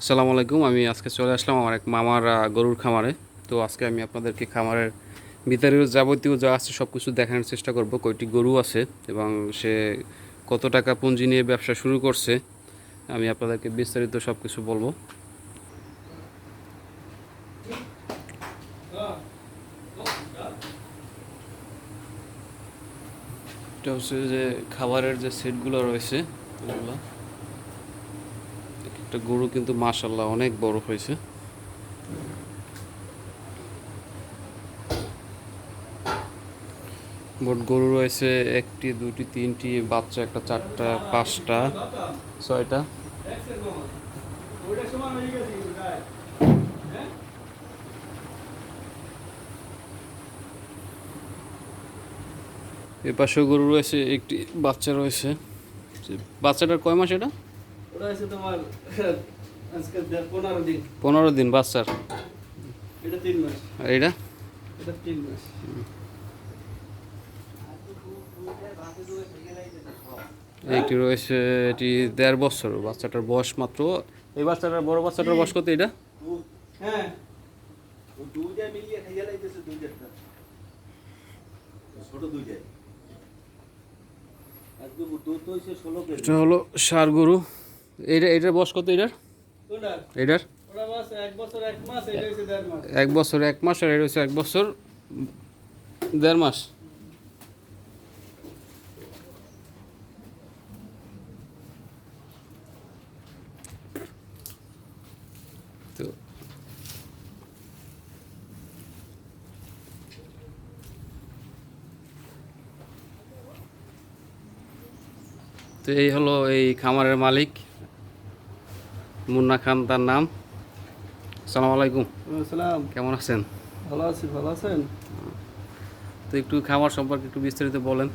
আসসালামু আলাইকুম। আমি আজকে চলে আসলাম আমার এক মামার গরুর খামারে। তো আজকে আমি আপনাদেরকে খামারের ভিতরেও যাবতীয় যা আছে সব কিছু দেখানোর চেষ্টা করব। কয়টি গরু আছে এবং সে কত টাকা পুঁজি নিয়ে ব্যবসা শুরু করছে, আমি আপনাদেরকে বিস্তারিত সব কিছু বলব। এটা হচ্ছে যে খাবারের যে সেটগুলো রয়েছে একটা গরু কিন্তু মাশাল্লাহ অনেক বড় হয়েছে। মোট গরু রয়েছে একটি দুটি তিনটি, বাচ্চা একটা, চারটা, পাঁচটা, ছয়টা। এ পাশেও গরু রয়েছে, একটি বাচ্চা রয়েছে। বাচ্চাটার কয় মাস এটা? ওটা হচ্ছে তোমার আজকে পনেরো দিন। পনেরো দিন বাচ্চার? এটা তিন মাস। আর এটা এটা তিন মাস। একটি রয়েছে এটি দেড় বছর বাচ্চাটার বয়স মাত্র। এই বাচ্চাটার বড় বাচ্চাটার বয়স কত এটা হ্যাঁ। এটা হলো সার গরু। এইটা এটার বয়স কত এটার? এটার? এক বছর এক মাস এটা হচ্ছে দেড় মাস। এক বছর এক মাস আর এটা হচ্ছে এক বছর দেড় মাস। তো তো এই হলো এই খামারের মালিক। মুন্না খান তার নাম। আসসালামু আলাইকুম। সালাম কেমন আছেন? ভালো আছি ভালো আছেন? তো একটু খামার সম্পর্কে একটু বিস্তারিত বলেন।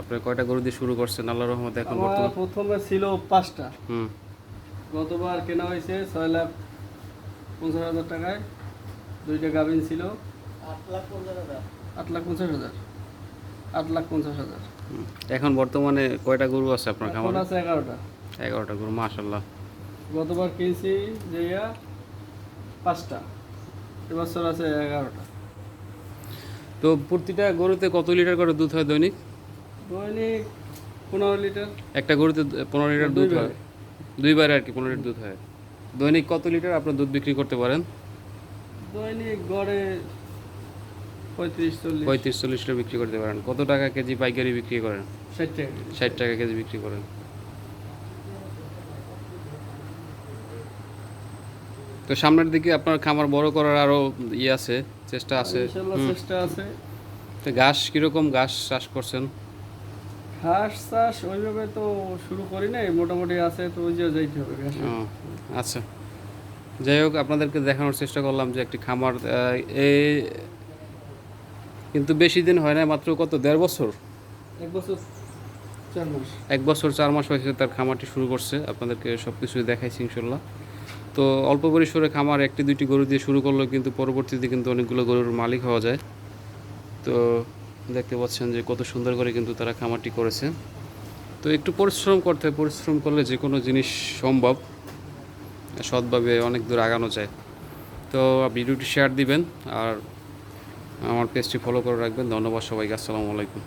আপনি কয়টা গরু দিয়ে শুরু করছেন? আল্লাহ রহমতে এখন বর্তমান প্রথমে ছিল পাঁচটা। হুম। গতবার কেনা হয়েছে ছয় লাখ পঞ্চাশ হাজার টাকায়। দুইটা গাভিন ছিল। আট লাখ পঞ্চাশ হাজার। আট লাখ পঞ্চাশ হাজার। এখন বর্তমানে কয়টা গরু আছে আপনার এখন খামারে? আছে এগারোটা। এগারোটা গরু মাশাল্লাহ গতবার কিনছি যে পাঁচটা। এবছর আছে এগারোটা। তো প্রতিটা গরুতে কত লিটার করে দুধ হয় দৈনিক? দৈনিক পনেরো লিটার। একটা গরুতে পনেরো লিটার দুধ। হয়। দুইবারে আর কি পনেরো লিটার দুধ হয়। দৈনিক কত লিটার আপনার দুধ বিক্রি করতে পারেন? দৈনিক গড়ে পঁয়ত্রিশ চল্লিশ। পঁয়ত্রিশ চল্লিশ লিটার বিক্রি করতে পারেন। কত টাকা কেজি পাইকারি বিক্রি করেন? ষাট টাকা ষাট টাকা কেজি বিক্রি করেন। তো সামনের দিকে আপনার খামার বড় করার আরও ইয়ে আছে চেষ্টা আছে। চেষ্টা আছে। তো ঘাস কীরকম ঘাস চাষ করছেন? ঘাস চাষ ওইভাবে তো শুরু করি নাই মোটামুটি আছে তো ওই যে যাইতে হবে আচ্ছা। যাই হোক আপনাদেরকে দেখানোর চেষ্টা করলাম যে একটি খামার এই কিন্তু বেশি দিন হয় না মাত্র কত দেড় বছর? এক বছর চার মাস। এক বছর চার মাস হয়েছে তার খামারটি শুরু করছে। আপনাদেরকে সব কিছুই দেখাইছি ইনশাল্লাহ। তো অল্প পরিসরে খামার একটি দুইটি গরু দিয়ে শুরু করলেও কিন্তু পরবর্তীতে কিন্তু অনেকগুলো গরুর মালিক হওয়া যায়। তো দেখতে পাচ্ছেন যে কত সুন্দর করে কিন্তু তারা খামারটি করেছে। তো একটু পরিশ্রম করতে হয়, পরিশ্রম করলে যে কোনো জিনিস সম্ভব। সৎভাবে অনেক দূর আগানো যায়। তো ভিডিওটি শেয়ার দিবেন আর আমার পেজটি ফলো করে রাখবেন। ধন্যবাদ সবাইকে, আসসালামু আলাইকুম।